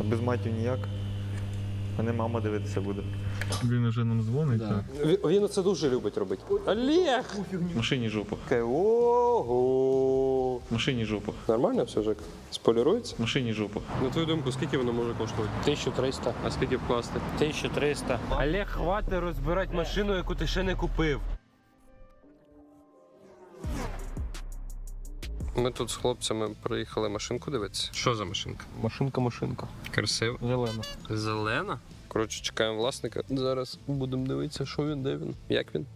А без матів ніяк. Мене мама дивитися буде. Він уже нам дзвонить. Да. так. Він, він це дуже любить робити. Олег! В машині жопа. Ого! В машині жопа. Нормально все, Жек? Сполірується? В машині жопа. На твою думку, скільки воно може коштувати? 1300. А скільки вкласти? 1300. Олег, хватить розбирати машину, яку ти ще не купив. Ми тут з хлопцями приїхали машинку дивитися. Що за машинка? Машинка, машинка. Красиво. Зелена. Зелена. Коротше, чекаємо власника. Зараз будемо дивитися, що він, де він, як він.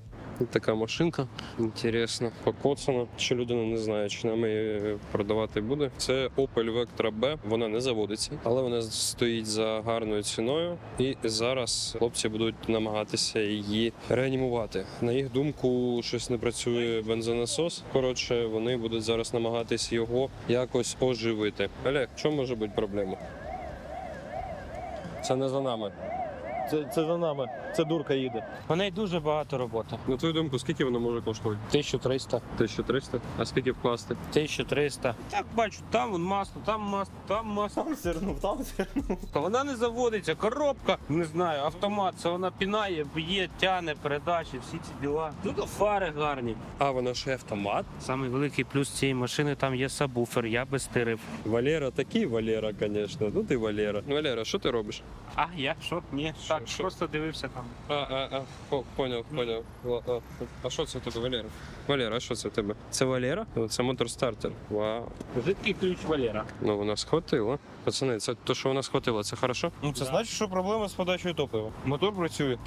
Така машинка. Інтересно, покоцана. Ще людина не знає, чи нам її продавати буде. Це Opel Vectra B. Вона не заводиться, але вона стоїть за гарною ціною. І зараз хлопці будуть намагатися її реанімувати. На їх думку, щось не працює бензонасос. Коротше, вони будуть зараз намагатись його якось оживити. Олег, що може бути проблема? Це не за нами. Це, це за нами. Це дурка їде. У неї дуже багато роботи. На твою думку, скільки воно може коштувати? 1300. 1300? А скільки вкласти? 1300. Так бачу, там вон масло, там масло, там масло. Там зернув, там зернув. Вона не заводиться, коробка, не знаю, автомат, це вона пінає, б'є, тяне, передачі, всі ці діла. Тут фари гарні. А, вона ще автомат. Самий великий плюс цієї машини там є сабвуфер, я би стирив. Валера такий Валера, звісно. Ну ти Валера. Валера, що ти робиш? А, я що? Ні, так, просто дивився. А, а, а, О, поняв, поняв. А, а що це тебе, Валера? Валера, а що це у тебе? Це Валера? О, Це мотор-стартер. Вау. Жидкий ключ Валера. Ну у нас хватило. Пацани, це то, що у нас хватило, це хорошо? Ну це значить, що проблема з подачею топлива. Мотор працює.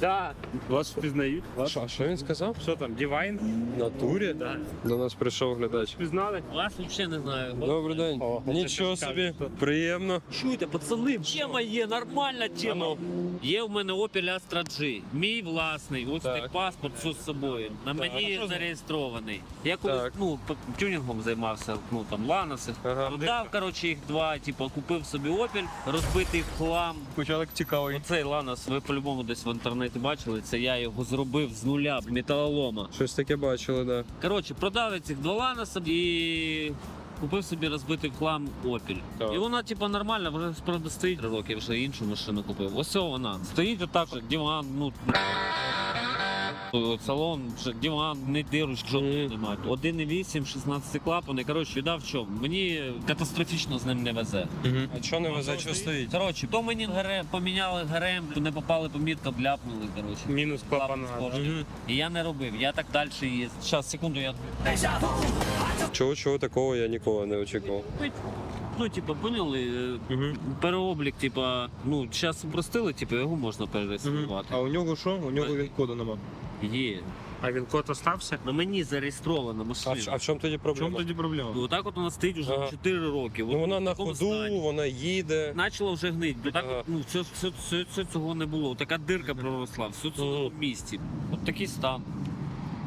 Да, вас впізнають. Що, а що він сказав? Що там, Дівайн? В натурі? Да. До нас прийшов глядач. Впізнали? Вас взагалі не знаю. Добрий день. Нічого собі. Приємно. Чуєте, пацани, тема є, нормальна тема. Є в мене Opel Astra G, мій власний, ось Так. цей паспорт, все з собою. На мені зареєстрований. Я Так. колись ну, тюнінгом займався, ну там Ланоси. Ага. Продав, коротше, їх два, типу, купив собі Opel, розбитий в хлам. Почали цікавий. Оцей Ланос, ви по-любому десь в інтернеті бачили, це я його зробив з нуля, металолома. Щось таке бачили, да. Коротше, продав я цих два ланаса і купив собі розбитий хлам Opel. Так. І вона, типу, нормальна, вже правда стоїть три роки, вже іншу машину купив. Ось вона. Стоїть отак, диван, ну. Салон, вже диван, не дирочок, жодної немає. 1,8, 16 клапани. Коротше, да в чому? Мені катастрофічно з ним не везе. А чого не везе, що стоїть? Коротше, то мені ГРМ, поміняли ГРМ, то не попали по міткам, ляпнули, коротше. Мінус клапана. І я не робив, я так далі їздив. Зараз, секунду, я Чого, чого такого я ніколи не очікував. Ну, типа, поняли, е, переоблік, типа, ну, зараз упростили, типа, його можна перереєструвати. А у нього що? У нього він коду нема. Є. А він код остався? На мені зареєстрована А в, машина. а в чому тоді В чому тоді проблема? Ну, отак от вона стоїть вже Ага. 4 роки. Ну вона на такому ходу, стані. вона їде. Почала вже гнить. Бо так, Ага. от, ну, все, все, все, все цього не було. Така дирка проросла, все це Мгм. в місті. От такий стан.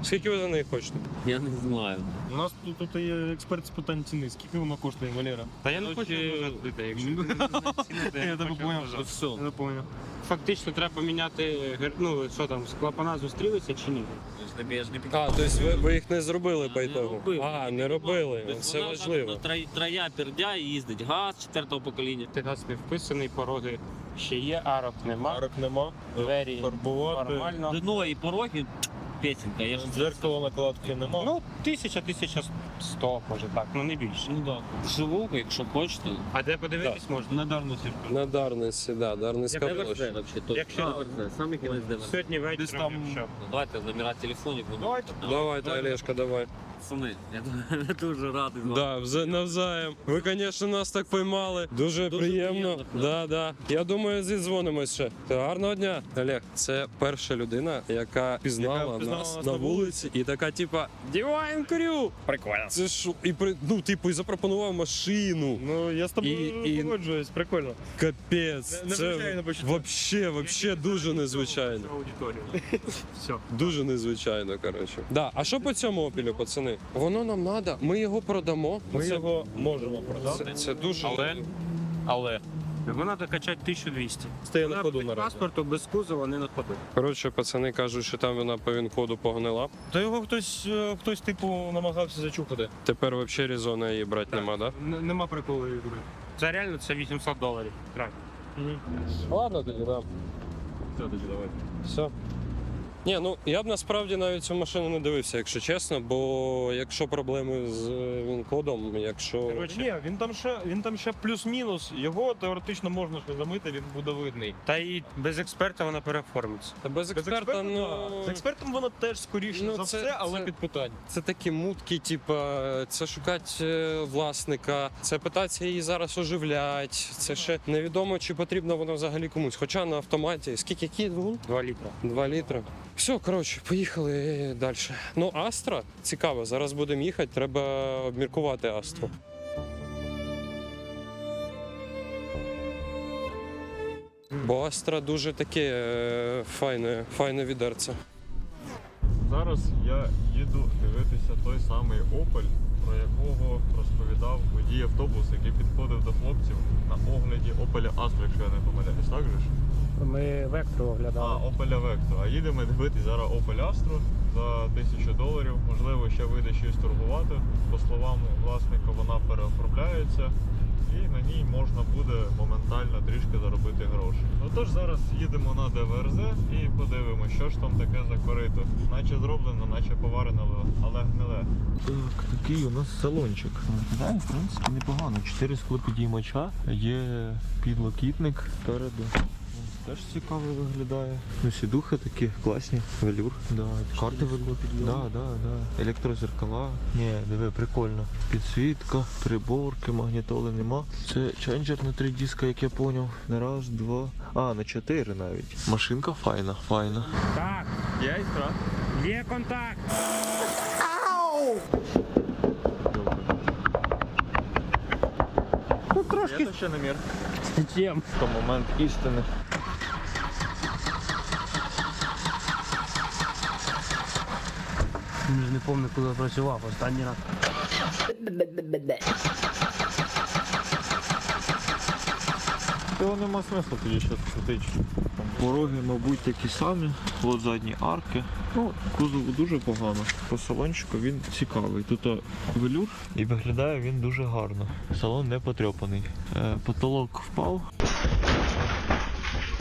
Скільки ви за неї хочете? Я не знаю. У нас тут, тут є експерт з питань ціни. Скільки воно коштує, Валера? Та я не хочу Короче, вже відкрити, якщо Я тебе поняв. Все. Я поняв. Фактично треба міняти, гер- ну що там, клапана зустрілися чи ні? Не А, тобто ви, ви їх не зробили по Не ітогу? робив. А, не робили. Тобто Це вона важливо. там троя- Троя пердя і їздить. Газ четвертого покоління. Ти газ не вписаний, пороги ще є, арок нема, Арок нема. двері Фарбувати. нормально. Дно і пороги песенка. Я ж Дзеркало накладки немає. Ну, тисяча, тисяча сто, може так, ну не більше. Ну да. Живу, якщо хочете. А де подивитись можна? На Дарнусі. На Дарниці, да, Дарницька площа. вообще? Якщо-. Саме кінець де. Сьогодні Десь вечором, там- якщо. Давайте номера телефонів. будемо. Давайте. Давайте, Олешка, давай. Пацани, я ду- дуже радий з. Да, вза- навзаєм. Ви, звісно, нас так поймали. Дуже, Дуже приємно. приємно, Да, да. Я думаю, зідзвонимось ще. Та Гарного дня. Олег, це перша людина, яка пізнала, Яка пізнала нас нас на вулиці і така, типа, Divine Crew! Прикольно. Це що? І при... ну, типу, і запропонував машину. Ну, я з тобою І- і- погоджуюсь, прикольно. Капець. Не- Це незвичайно почуття. вообще, вообще дуже незвичайно. Аудиторію. Все. Дуже незвичайно, коротше. Да, а що по цьому опілю, пацани? Воно нам треба, ми його продамо. Ми це, його можемо продати. це, це дуже. Але, але принципі. Вона докачати 1200. Стає на ходу наразі. паспорту, без кузова, не на ходу. Коротше, пацани кажуть, що там вона по він-коду погнила. Та його хтось, е, хтось типу, намагався зачухати. Тепер взагалі резона її брати нема, да? Н- Нема приколу її брати. Це реально це 800 доларів. Так. Ладно, тоді да. Все, тоді давай. Все. Ні, ну я б насправді навіть цю машину не дивився, якщо чесно, бо якщо проблеми з е, він-кодом, якщо. Коротше, Ні, він там ще, він там ще плюс-мінус. Його теоретично можна ще замити, він буде видний. Та і без експерта вона переоформиться. Та без Без експерта, експерта, ну. да. З експертом вона теж скоріше Ну, за це- все, але це- під питання. Це такі мутки, типа, це шукати е, власника, це питатися її зараз оживлять. Це ще невідомо, чи потрібно воно взагалі комусь. Хоча на автоматі скільки який двигун? 2 літра. Два літра. Все, коротше, поїхали далі. Ну, Астра цікаво. Зараз будемо їхати, треба обміркувати Астру. Бо Астра дуже таке е, файне, файне відерце. Зараз я їду дивитися той самий Opel, про якого розповідав водій автобус, який підходив до хлопців на огляді Opel Astra, якщо я не помиляюсь, так же ж? Ми вектору А, оглядали. Opel Vectra. А їдемо дивитися зараз Opel Astra за 1000 доларів. Можливо, ще вийде щось торгувати. По словам власника, вона переоформляється. І на ній можна буде моментально трішки заробити гроші. Отож зараз їдемо на ДВРЗ і подивимося, що ж там таке за корито. Наче зроблено, наче поварено, але гниле. Так, такий у нас салончик. Виглядає, в принципі, непогано. Чотири склопідіймача, є підлокітник спереду. Теж цікаво виглядає. Ну, сідухи такі класні, велюр. Да, карти велюр. Да, да, да. Електрозеркала. Ні, диви, прикольно. Підсвітка, приборки, магнітоли нема. Це ченджер на три диска, як я поняв. На раз, два. А, на чотири навіть. Машинка файна, файна. Так, Я іскра. є контакт. Ну, трошки. Це ще намір. Чим? То момент істини. Ж не пам'ятаю, коли працював останній раз. Цього нема смислу тоді щось крутити. Пороги, мабуть, такі самі. От задні арки. Ну, кузов дуже погано. По салончику він цікавий. Тут велюр і виглядає він дуже гарно. Салон не потрьопаний. Е, потолок впав.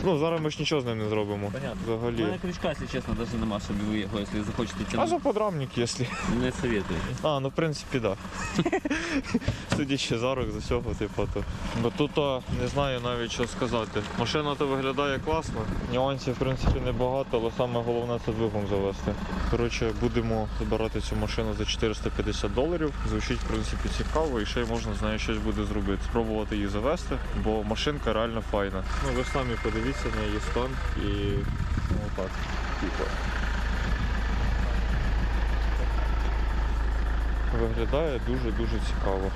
Ну, зараз ми ж нічого з ним не зробимо. Понятно. У Взагалі. мене крючка, якщо чесно, навіть нема, щоб ви його, якщо захочете А тягнути. за подрамник, якщо. Не советую. А, ну в принципі, так. Да. Судячи з арок, з усього, типу, то. Бо тут а, не знаю навіть що сказати. Машина то виглядає класно. Нюансів, в принципі, небагато, але саме головне це двигун завести. Коротше, будемо забирати цю машину за 450 доларів. Звучить, в принципі, цікаво, і ще й можна з нею щось буде зробити. Спробувати її завести, бо машинка реально файна. Ну ви ж самі подивіться на її стан і ну так. Типу. Виглядає дуже-дуже цікаво.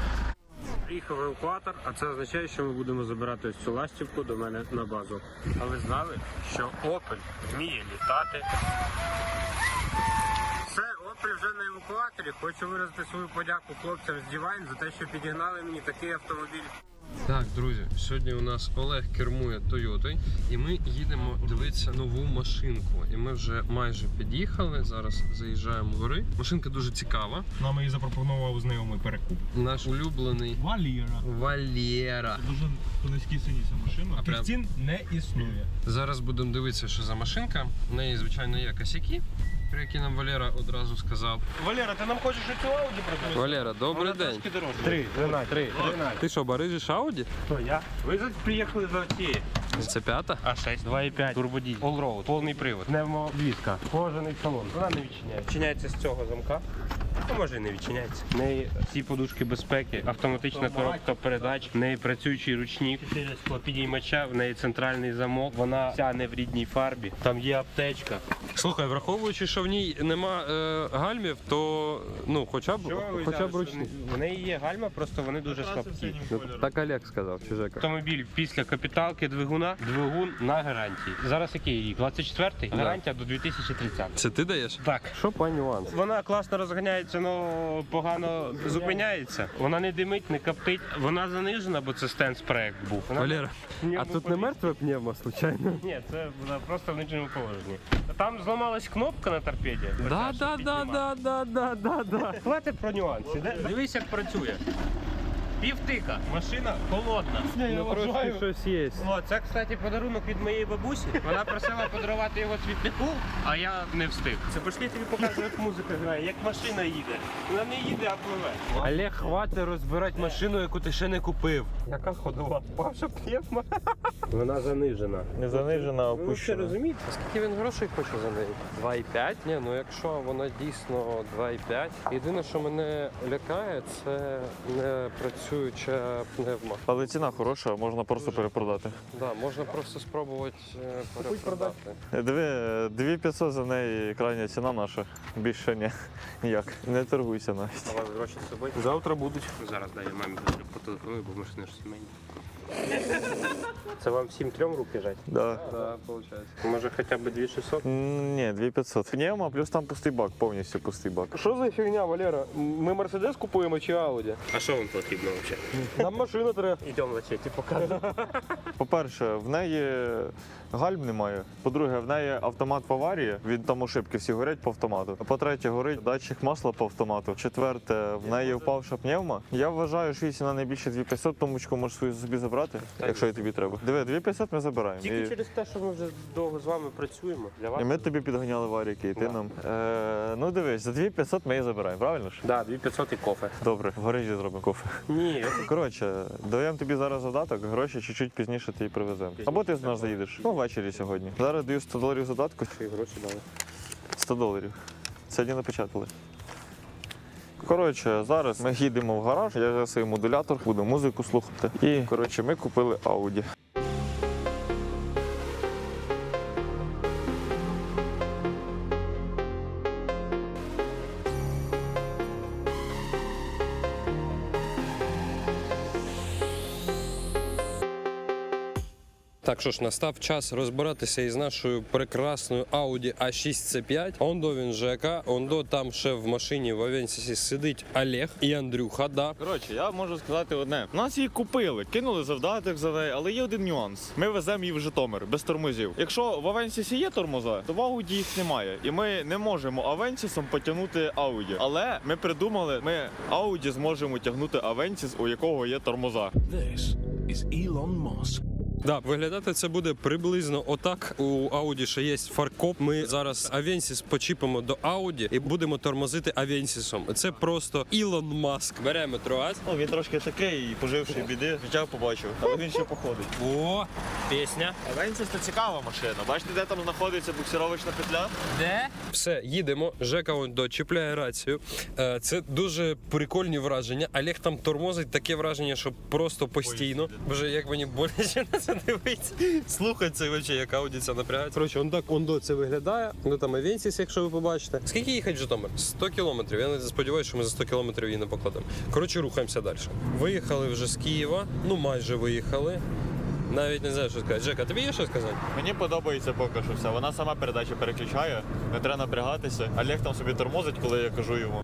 Приїхав евакуатор, а це означає, що ми будемо забирати ось цю ластівку до мене на базу. А ви знали, що Opel вміє літати? Все, вже на евакуаторі. Хочу виразити свою подяку хлопцям з Divine за те, що підігнали мені такий автомобіль. Так, друзі, сьогодні у нас Олег кермує Тойотою, і ми їдемо дивитися нову машинку. І ми вже майже під'їхали. Зараз заїжджаємо в гори. Машинка дуже цікава. Нам її запропонував знайомий перекуп. Наш улюблений Валіра. Валєра. Дуже по низькій ціні ця машина. А прям- цін не існує. Зараз будемо дивитися, що за машинка. В неї, звичайно, є косяки, про які нам Валера одразу сказав. Валера, ти нам хочеш цю Ауді продати? Валера, добрий день. Три, 12, три, 12. Ти що, барижиш Ауді? Хто я? Ви тут приїхали за цієї. Це п'ята? А6, 2,5, турбодій, Allroad, повний привод, пневмовідка, кожаний салон. Вона не відчиняється. Відчиняється з цього замка. Ну, може і не відчиняється. В неї всі подушки безпеки, автоматична коробка передач, в неї працюючий ручник, підіймача, в неї центральний замок, вона вся не в рідній фарбі. Там є аптечка. Слухай, враховуючи, що в ній нема е, гальмів, то ну хоча б хоча б що В неї є гальма, просто вони дуже слабкі. Так Олег сказав, чи Жека. Автомобіль після капіталки двигуна, двигун на гарантії. Зараз який рік? 24-й? Гарантія до 2030. Це ти даєш? Так. Що по нюанс? Вона класно розганяє виходить, воно погано зупиняється. Вона не димить, не коптить. Вона занижена, бо це стенс проект був. Вона Валера, а тут не мертве пневма, случайно? Ні, це вона просто в нижньому положенні. Там зламалась кнопка на торпеді. Да, да, да, да, да, да, да, да. Хватить про нюанси. Дивись, як працює. Півтика, машина холодна. Ну трошки щось є. О, це, кстати, подарунок від моєї бабусі. Вона просила подарувати його цвітнику, а я не встиг. Це пошли тобі покажу, як музика грає, як машина їде. Вона не їде, а пливе. Олег, хватить розбирати машину, яку ти ще не купив. Яка ходова? Паша п'єма. Вона занижена. Не занижена, а Ви взагалі розумієте? Скільки він грошей хоче за неї? 2,5? Ні, ну якщо вона дійсно 2,5. Єдине, що мене лякає, це не працююча пневма. Але ціна хороша, можна просто перепродати. Да, можна просто спробувати е, перепродати. Диви, 2500 за неї крайня ціна наша. Більше ні, ніяк. Не торгуйся навіть. А у вас гроші з собою? Завтра будуть. Зараз дай я мамі потелефоную, бо машини ж сімейні. Це вам всім трьом руки жать? Да. Да, получается. Може хоча б 2600? М, Ні, 2500. Пневма, плюс там пустий бак, повністю пустий бак. Що за фігня, Валера? Ми Мерседес купуємо чи Ауді? А що вам потрібно взагалі? Нам машина треба. Ідемо в ті. По-перше, в неї гальм немає. По-друге, в неї автомат в аварії. Від там ошибки всі горять по автомату. По-третє, горить датчик масла по автомату. Четверте, в неї впавша пневма. Я вважаю, що її ціна не більше 2500, тому що можеш свою собі забрати, якщо і тобі треба. Диви, 2500 ми забираємо. Тільки І... через те, що ми вже довго з вами працюємо. Для вас. І ми тобі підганяли варіки, і ти Да. нам. Е, ну дивись, за 2500 ми її забираємо, правильно ж? Да, 2500 і кофе. Добре, в гаражі зробимо кофе. Ні, Коротше, даємо тобі зараз задаток, гроші чуть-чуть пізніше ти її привеземо. Або ти з нас заїдеш. Ну, ввечері сьогодні. Зараз даю 100 доларів задатку. і гроші дали. 100 доларів. Сьогодні напечатали. Коротше, зараз ми їдемо в гараж, я взяв свій модулятор, буду музику слухати. І коротше, ми купили Audi. Так що ж, настав час розбиратися із нашою прекрасною Audi A6 C5. Ондо він ЖК, ондо там ще в машині в Авенсісі сидить Олег і Андрюха. Да. Коротше, я можу сказати одне: нас її купили, кинули завдаток за неї, але є один нюанс. Ми веземо її в Житомир без тормозів. Якщо в Авенсісі є тормоза, то в Ауді їх немає. І ми не можемо Авенсісом потягнути Ауді. Але ми придумали, ми Ауді зможемо тягнути Авенсіс, у якого є тормоза. This is Elon Musk. Да, виглядати це буде приблизно отак. У Audi ще є фаркоп. Ми зараз Авенсіс почіпимо до Audi і будемо тормозити Авенсісом. Це просто Ілон Маск. Беремо троаз. Ну він трошки такий, поживший біди, життя побачив, але він ще походить. О, пісня. Авенсіс це цікава машина. Бачите, де там знаходиться буксировочна петля? Де? Все, їдемо. Жека он дочіпляє рацію. Е, Це дуже прикольні враження. Олег там тормозить таке враження, що просто постійно. Боже, як мені боляче на це дивиться. Слухай це вообще, як аудіця напрягається. Коротше, он так ондо це виглядає. Ну там Авенсіс, якщо ви побачите. Скільки їхати в Житомир? 100 кілометрів. Я не сподіваюся, що ми за 100 кілометрів її не покладемо. Коротше, рухаємося далі. Виїхали вже з Києва. Ну майже виїхали. Навіть не знаю, що сказати. Жека, тобі є що сказати? Мені подобається поки що все. Вона сама передачу переключає, не треба напрягатися. Олег там собі тормозить, коли я кажу йому.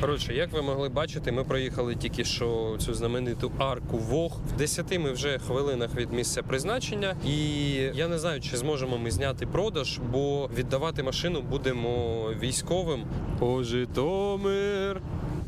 Коротше, як ви могли бачити, ми проїхали тільки що цю знамениту арку Вог. В 10 ми вже хвилинах від місця призначення. І я не знаю, чи зможемо ми зняти продаж, бо віддавати машину будемо військовим. О, Житомир.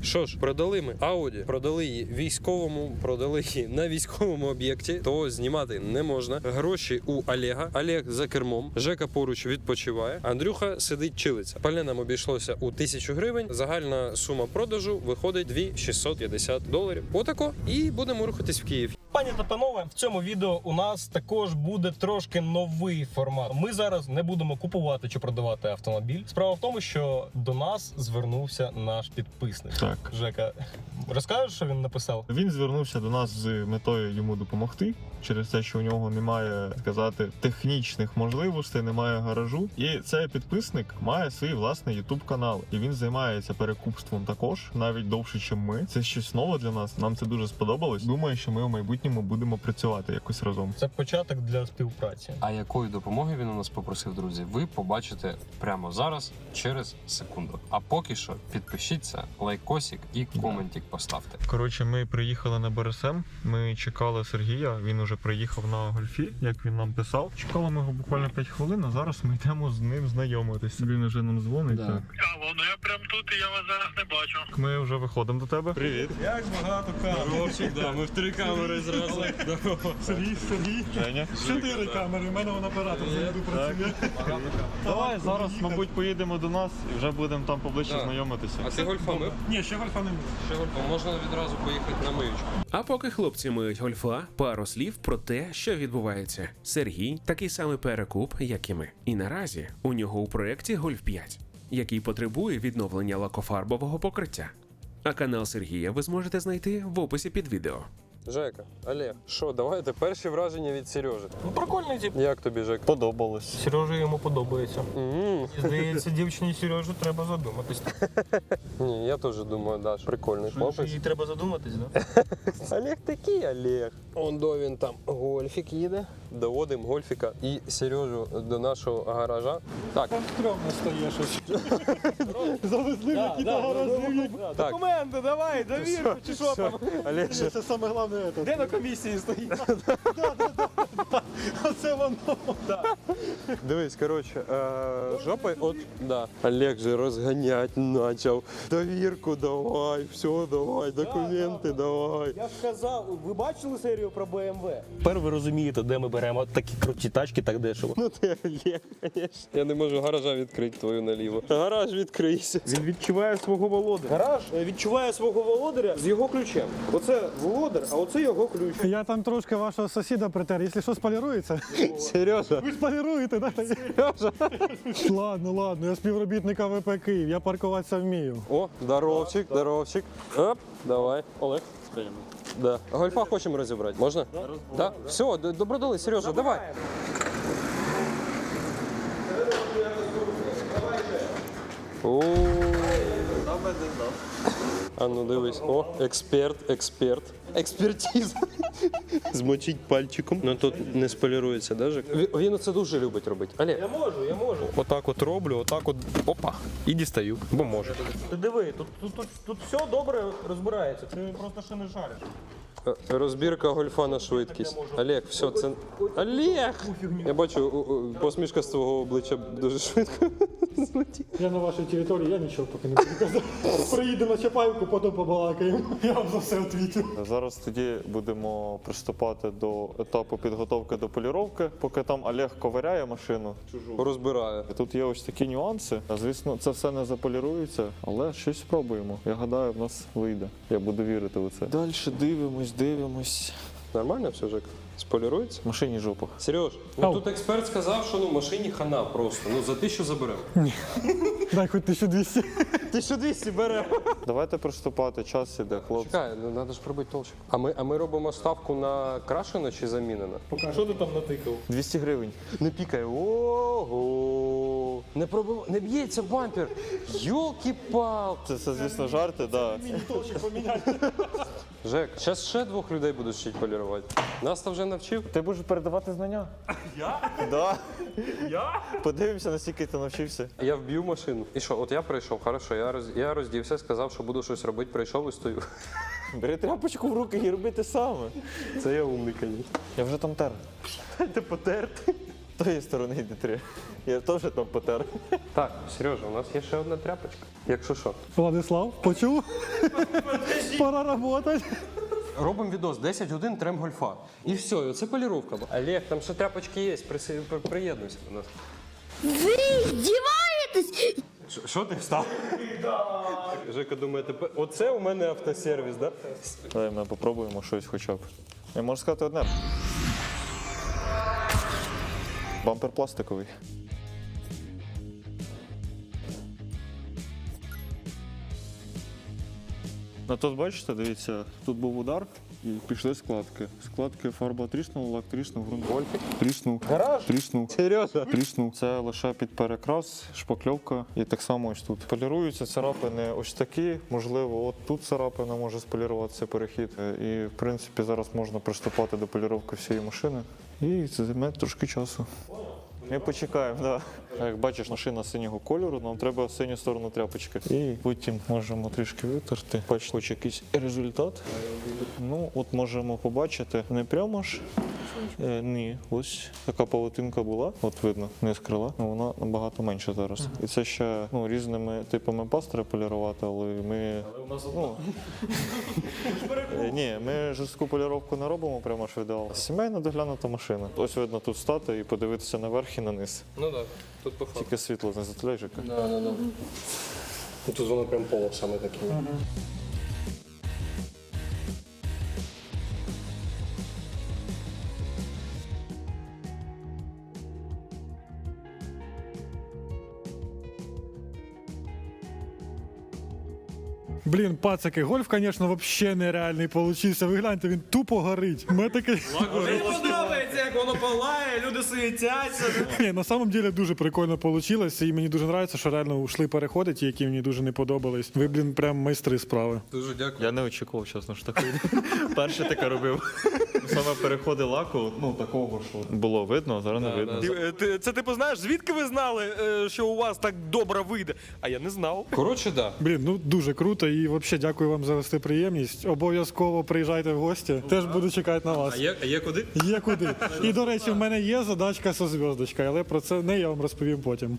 Що ж, продали ми Ауді, продали її військовому, продали її на військовому об'єкті, то знімати не можна. Гроші у Олега. Олег за кермом. Жека поруч відпочиває. Андрюха сидить чилиться. Пальне нам обійшлося у тисячу гривень. Загальна сума продажу виходить 2650 доларів. Отако. І будемо рухатись в Київ. Пані та панове, в цьому відео у нас також буде трошки новий формат. Ми зараз не будемо купувати чи продавати автомобіль. Справа в тому, що до нас звернувся наш підписник. Так. Жека, розкажеш, що він написав? Він звернувся до нас з метою йому допомогти через те, що у нього немає сказати технічних можливостей, немає гаражу. І цей підписник має свій власний YouTube канал, і він займається перекупством також, навіть довше, ніж ми. Це щось нове для нас. Нам це дуже сподобалось. Думаю, що ми в майбутньому будемо працювати якось разом. Це початок для співпраці. А якої допомоги він у нас попросив, друзі, ви побачите прямо зараз через секунду. А поки що підпишіться, лайкосик і коментик поставте. Коротше, ми приїхали на БРСМ. Ми чекали Сергія. Він уже приїхав на гольфі, як він нам писав. Чекали ми його буквально 5 хвилин. А зараз ми йдемо з ним знайомитися. Він уже нам дзвонить. Да. Так. Алло, ну я прям тут і я вас зараз не бачу. Ми вже виходимо до тебе. Привіт, Як багато камер. ми в три камери зразу. Сергій, Сергій. Женя. Чотири камери, в мене вон оператор завжди працює. Давай зараз, мабуть, поїдемо до нас і вже будемо там поближче знайомитися. А ти гольфа мив? Ні, ще гольфа не мив. Ще гольфа. Можна відразу поїхати на миючку. А поки хлопці миють гольфа, пару слів про те, що відбувається. Сергій такий самий перекуп, як і ми. І наразі у нього у проєкті Гольф 5, який потребує відновлення лакофарбового покриття. А канал Сергія ви зможете знайти в описі під відео. Жека, Олег, що, давайте перші враження від Сережи. Ну, прикольний тип. Як тобі, Жек? Подобалось. Сережа йому подобається. Мгм. Здається, дівчині Сережу треба задуматись. Ні, я теж думаю, да, що прикольний хлопець. Їй треба задуматись, да? Олег такий Олег. Он до він там гольфік їде. Доводимо гольфіка і Сережу до нашого гаража. Так, Стрьомно стає щось. Завезли в да, гаражі. так. Документи, давай, довірку, чи що там? Олег, Це саме головне. Де на комісії стоїть? Да, да, да, да. Оце воно. Дивись, коротше, е, жопа, от, да. Олег же розганять почав. Довірку давай, все, давай, документи давай. Я ж казав, ви бачили серію про BMW? Тепер ви розумієте, де ми беремо такі круті тачки так дешево. Ну ти Олег, звісно. Я не можу гаража відкрити твою наліво. Гараж відкрийся. Він відчуває свого володаря. Гараж е, відчуває свого володаря з його ключем. Оце володар, а оце його ключ. Я там трошки вашого сусіда притер, якщо що сполірується. Сережа. Ви ж поліруєте. Ладно, ладно, я співробітника АВП Київ, я паркуватися вмію. О, здоровчик, здоровчик. Оп, давай. Олег. Да. Гольфа хочемо розібрати. Можна? Да? Все, д- добродали, Сережа, давай. О. А ну дивись. О, експерт, експерт. Експертіза. Змочить пальчиком. Ну тут не сполірується, даже. Він це дуже любить робити. Але Я можу, я можу. Отак от роблю, отак от опа. І дістаю, бо можу. Ти диви, тут, тут, тут, тут все добре розбирається. Ти просто ще не шариш. Розбірка гольфа на швидкість. Олег, все, це. Олег! Я бачу, у- у- посмішка з твого обличчя дуже швидко злетіла. Я на вашій території, я нічого поки не буду казати. Приїду на Чапаївку, потім побалакаємо. Я вам за все відвічу. Зараз тоді будемо приступати до етапу підготовки до поліровки, поки там Олег ковиряє машину. Розбираю. Тут є ось такі нюанси. Звісно, це все не заполірується, але щось спробуємо. Я гадаю, в нас вийде. Я буду вірити у це. Далі дивимось, дивимось. Нормально все, Жек? Сполірується? В машині жопа. Сереж, ну тут експерт сказав, що ну в машині хана просто. Ну за тисячу заберемо. Дай хоч 1200. 1200 беремо. Давайте приступати, час іде, хлопці. Чекай, ну треба ж пробити толчик. А ми, а ми робимо ставку на крашене чи замінене? Що ти там натикав? 200 гривень. Не пікає. Ого. Не пробив... не б'ється бампер. Йолки-пал. Це, це звісно, жарти, так. Да. Жек, зараз ще двох людей будуть вчити полірувати. Нас то вже навчив. Ти будеш передавати знання? Я? Да. Я? Подивимося, наскільки ти навчився. Я вб'ю машину. І що, от я прийшов, хорошо, я, роз... я роздівся, сказав, що буду щось робити, прийшов і стою. Бери тряпочку в руки і роби те саме. Це я умний, звісно. Я вже там тер. Ти потерти. З тої сторони йди три. Я теж там потер. Так, Сережа, у нас є ще одна тряпочка. Якщо що. Владислав, почув? Пора працювати. Робимо відос 10 годин трем гольфа. І все, і оце поліровка. Олег, там ще тряпочки є, приси- при- приєднуйся до нас. Ви здіваєтесь? Що- Що ти встав? Жека думає, тепер оце у мене автосервіс, да? Давай ми попробуємо щось хоча б. Я можу сказати одне. Бампер пластиковий. На тут бачите, дивіться, тут був удар і пішли складки. Складки фарба тріснула, лак тріснув, ґрунт. Тріснув. Гараж? Тріснув. Серйозно? Тріснув. Це лише під перекрас, шпакльовка і так само ось тут. Поліруються царапини ось такі. Можливо, от тут царапина може споліруватися перехід. І в принципі зараз можна приступати до поліровки всієї машини. І це займе трошки часу. Ми почекаємо, так. Да. Як бачиш, машина синього кольору, нам треба синю сторону тряпочки. І потім можемо трішки витерти. Бач, хоч якийсь результат. Ну, от можемо побачити не прямо ж. Е, ні, ось така павутинка була, от видно, не з крила, ну, вона набагато менша зараз. І це ще ну, різними типами паст треба полірувати, але ми. Ну, Е, Ні, ми жорстку поліровку не робимо, прямо ж в ідеал. Сімейна доглянута машина. Ось видно тут стати і подивитися наверх і на низ. Ну так, тут по факту. Тільки світло не затуляй, Жека. Да, да, да. Тут воно прям поло саме Блін, пацаки, гольф, звісно, вообще нереальний получився. Ви гляньте, він тупо горить. Ми такий... Воно палає, люди суетяться. Ні, на самом деле дуже прикольно получилось, і мені дуже подобається, що реально ушли переходи, ті, які мені дуже не подобались. Ви, блін, прям майстри справи. Дуже дякую. Я не очікував, чесно що так вийде. Перше таке робив. Саме переходи лаку, ну такого, що було видно, а зараз не видно. Ти- ти- Це типу, знаєш, звідки ви знали, е, що у вас так добре вийде? А я не знав. Коротше, да. Блін, ну дуже круто і взагалі дякую вам за гостеприємність. Обов'язково приїжджайте в гості. Теж буду чекати на вас. є, а є куди? Є куди. І до речі, в мене є задачка зі зв'язочкою, але про це не я вам розповім потім.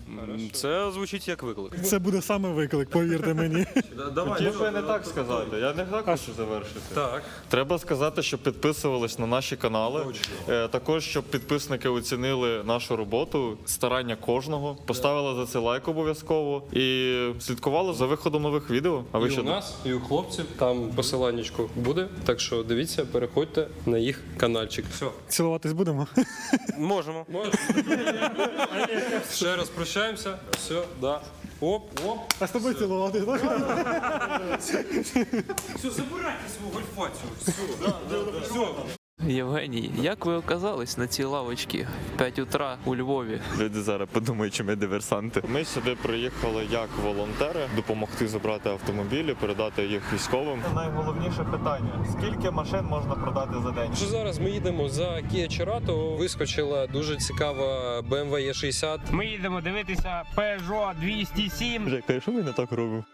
Це звучить як виклик. Це буде саме виклик, повірте мені. Давай. Хотів би не так сказати. Я не так хочу завершити. Так. Треба сказати, щоб підписувались на наші канали. Е, Також щоб підписники оцінили нашу роботу, старання кожного, поставили за це лайк обов'язково і слідкували за виходом нових відео. А ви І що у нас, і у хлопців там посиланнячко буде. Так що дивіться, переходьте на їх каналчик. Все. Цілуватись будемо. Можемо. Ще раз прощаємося. Все, да. Оп, оп. А з тобою цілувати, так? Все, забирайте свою гольфацію. Все, все. Євгеній, як ви оказались на цій лавочці 5 утра у Львові? Люди зараз подумають, що ми диверсанти. Ми сюди приїхали як волонтери допомогти забрати автомобілі, передати їх військовим. Найголовніше питання: скільки машин можна продати за день? Вже зараз ми їдемо за Kia Cerato. Вискочила дуже цікава BMW E60. Ми їдемо дивитися Peugeot 207. Жека, що ми не так робимо?